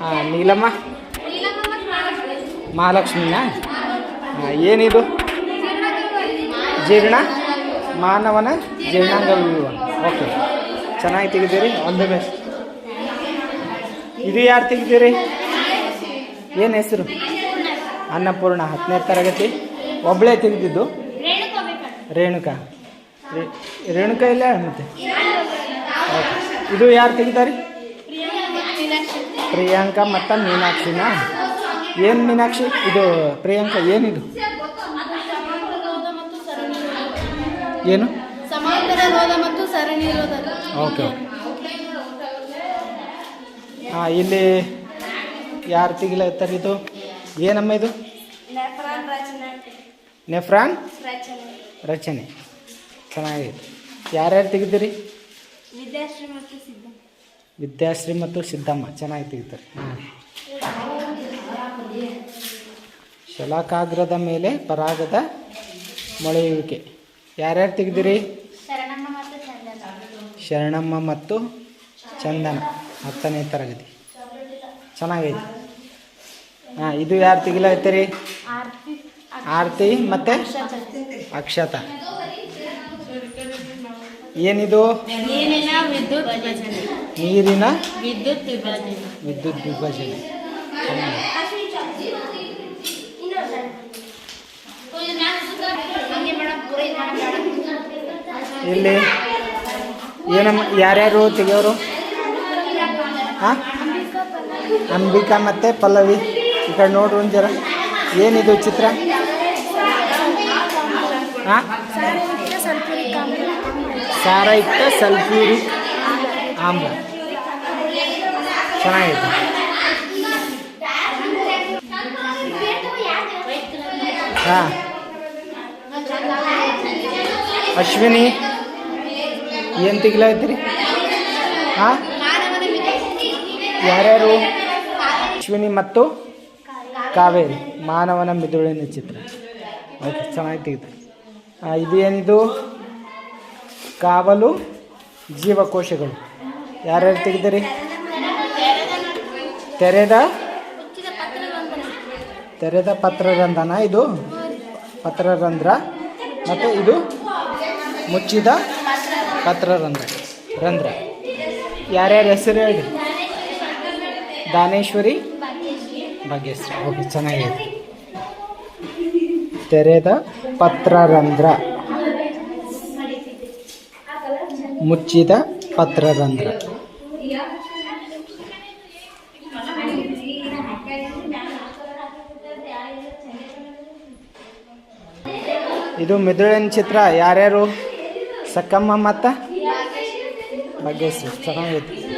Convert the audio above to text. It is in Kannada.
ಹಾಂ ನೀಲಮ್ಮ? ಮಹಾಲಕ್ಷ್ಮಿನ? ಏನಿದು? ಜೀರ್ಣ? ಮಾನವನ ಜೀರ್ಣಾಂಗ ಓಕೆ. ಚೆನ್ನಾಗಿ ತೆಗೆದಿರಿ ಆಲ್ ದ ಬೆಸ್ಟ್ ಇದು ಯಾರು ತೆಗೆದಿರಿ ಏನು ಹೆಸರು? ಅನ್ನಪೂರ್ಣ. ಹತ್ತನೇ ತರಗತಿ. ಒಬ್ಬಳೇ ತೆಗೆದಿದ್ದು? ರೇಣುಕಾ. ರೇಣುಕಾ ಇಲ್ಲ ಮತ್ತೆ? ಓಕೆ. ಇದು ಯಾರು ತೆಗಿತಾರಿ? ಪ್ರಿಯಾಂಕಾ ಮತ್ತು ಮೀನಾಕ್ಷಿನಾ? ಏನು ಮೀನಾಕ್ಷಿ? ಇದು ಪ್ರಿಯಾಂಕಾ ಏನಿದು? ಏನು? ಓಕೆ ಹಾಂ ಇಲ್ಲಿ ಯಾರು ತೆಗಿಲತ್ತಾರೆ ಇದು? ಏನಮ್ಮ ಇದು? ನೆಫ್ರಾನ್ ರಚನೆ ನೆಫ್ರಾನ್? ರಚನೆ. ರಚನೆ. ಚೆನ್ನಾಗಿದೆ. ಯಾರ್ಯಾರು ತೆಗಿದ್ದೀರಿ ವಿದ್ಯಾಶ್ರೀ ಮತ್ತು ಸಿದ್ಧ ವಿದ್ಯಾಶ್ರೀ ಮತ್ತು ಸಿದ್ದಮ್ಮ. ಚೆನ್ನಾಗಿ ತೆಗಿತಾರೆ. ಹಾಂ. ಶಲಾಕಾಗ್ರದ ಮೇಲೆ ಪರಾಗದ ಮೊಳೆಯುವಿಕೆ. ಯಾರ್ಯಾರು ತೆಗೆದಿರಿ ಶರಣಮ್ಮ ಮತ್ತು ಚಂದನ. ಹತ್ತನೇ ತರಗತಿ. ಚೆನ್ನಾಗೈತೆ ಹಾಂ ಇದು ಯಾರು ತೆಗಿಲತ್ತೀರಿ? ಆರ್ತಿ ಆರತಿ ಮತ್ತು ಅಕ್ಷತ. ಏನಿದು? ನೀರಿನ ವಿದ್ಯುತ್ ವಿಭಜನೆ. ನೀರಿನ ವಿದ್ಯುತ್ ವಿಭಜನೆ. ವಿದ್ಯುತ್ ವಿಭಜನೆ. ಚೆನ್ನಾಗಿದೆ. ಇಲ್ಲಿ ಏನಮ್ಮ ಯಾರ್ಯಾರು ತೆಗಿಯೋರು? ಹಾ? ಅಂಬಿಕಾ ಮತ್ತು ಪಲ್ಲವಿ. ಈ ಕಡೆ ನೋಡ್ರಿ ಒಂದು ಜರ. ಏನಿದು ಚಿತ್ರ? ಹಾಂ? ಸಾರಯುಕ್ತ ಸಲ್ಫ್ಯೂರಿಕ್ ಆಮ್ಲ. ಚೆನ್ನಾಗಿದೆ ಹಾಂ. ಅಶ್ವಿನಿ, ಏನು ತೆಗಿಲಾಯ್ತೀರಿ ಹಾಂ? ಯಾರ್ಯಾರು? ಅಶ್ವಿನಿ ಮತ್ತು ಕಾವೇರಿ. ಮಾನವನ ಮಿದುಳಿನ ಚಿತ್ರ. ಓಕೆ, ಚೆನ್ನಾಗಿ ತೆಗೆದು ಇದು ಏನಿದು ಕಾವಲು ಜೀವಕೋಶಗಳು. ಯಾರ್ಯಾರು ತೆಗೆದಿರಿ? ತೆರೆದ? ತೆರೆದ ಪತ್ರರಂಧ್ರನ ಇದು ಪತ್ರರಂಧ್ರ. ಮತ್ತು ಇದು ಮುಚ್ಚಿದ ಪತ್ರರಂಧ್ರ. ರಂಧ್ರ. ಯಾರ್ಯಾರ ಹೆಸರು ಹೇಳಿ? ದಾನೇಶ್ವರಿ ಭಾಗ್ಯಶ್ರೀ. ಓಕೆ, ಚೆನ್ನಾಗಿದೆ. ತೆರೆದ ಪತ್ರರಂಧ್ರ. ಮುಚ್ಚಿದ ಪತ್ರರಂಧ್ರ. ಇದು ಮಿದುಳಿನ ಚಿತ್ರ. ಯಾರ್ಯಾರು? ಸಕ್ಕಮ್ಮ ಮತ್ತು ಭಾಗ್ಯಶ್ರೀ ಚೆನ್ನಾಗೈತಿ.